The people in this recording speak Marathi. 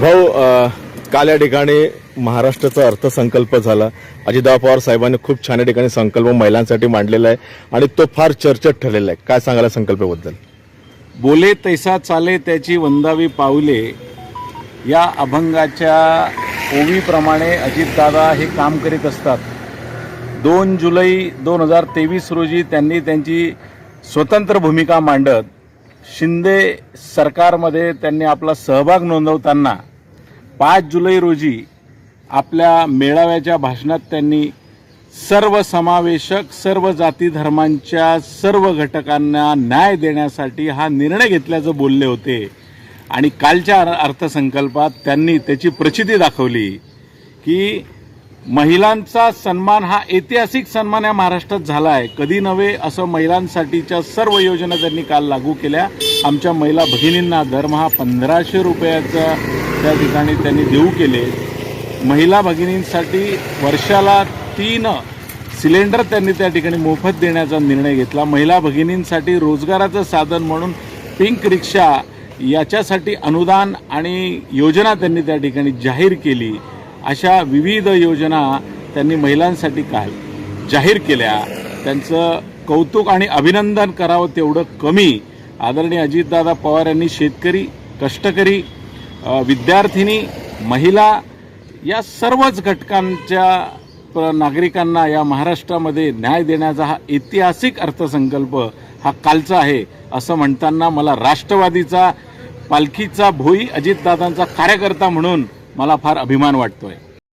भाऊ काल या ठिकाणी महाराष्ट्राचा अर्थसंकल्प झाला. अजितदादा पवार साहेबांनी खूप छान या ठिकाणी संकल्प महिलांसाठी मांडलेला आहे आणि तो फार चर्चेत ठरलेला आहे. काय सांगायला संकल्पाबद्दल? बोले तैसा चाले त्याची वंदावी पावले या अभंगाच्या ओवीप्रमाणे अजितदादा हे काम करीत असतात. दोन जुलै दोन हजार तेवीस रोजी त्यांनी त्यांची स्वतंत्र भूमिका मांडत शिंदे सरकारमध्ये त्यांनी आपला सहभाग नोंदवताना पाच जुलै रोजी आपल्या मेळाव्याच्या भाषणात त्यांनी सर्व समावेशक सर्व जाती धर्मांच्या सर्व घटकांना न्याय देण्यासाठी हा निर्णय घेतल्याचं बोलले होते. आणि कालच्या अर्थसंकल्पात त्यांनी त्याची प्रचिती दाखवली की महिलांचा सन्मान हा ऐतिहासिक सन्मान या महाराष्ट्रात झाला आहे. कधी नव्हे असं महिलांसाठीच्या सर्व योजना त्यांनी काल लागू केल्या. आमच्या महिला भगिनींना दरमहा पंधराशे रुपयाचा त्या ठिकाणी त्यांनी देऊ केले. महिला भगिनींसाठी वर्षाला तीन सिलेंडर त्यांनी त्या ठिकाणी मोफत देण्याचा निर्णय घेतला. महिला भगिनींसाठी रोजगाराचं साधन म्हणून पिंक रिक्षा याच्यासाठी अनुदान आणि योजना त्यांनी त्या ठिकाणी जाहीर केली. अशा विविध योजना त्यांनी महिलांसाठी काल जाहीर केल्या. त्यांचं कौतुक आणि अभिनंदन करावं तेवढं कमी. आदरणीय अजितदादा पवार यांनी शेतकरी कष्टकरी विद्यार्थिनी महिला या सर्वच घटकांच्या नागरिकांना या महाराष्ट्रामध्ये न्याय देण्याचा हा ऐतिहासिक अर्थसंकल्प हा कालचा आहे असं म्हणताना मला राष्ट्रवादीचा पालखीचा भोई अजितदादांचा कार्यकर्ता म्हणून मला फार अभिमान वाटतो आहे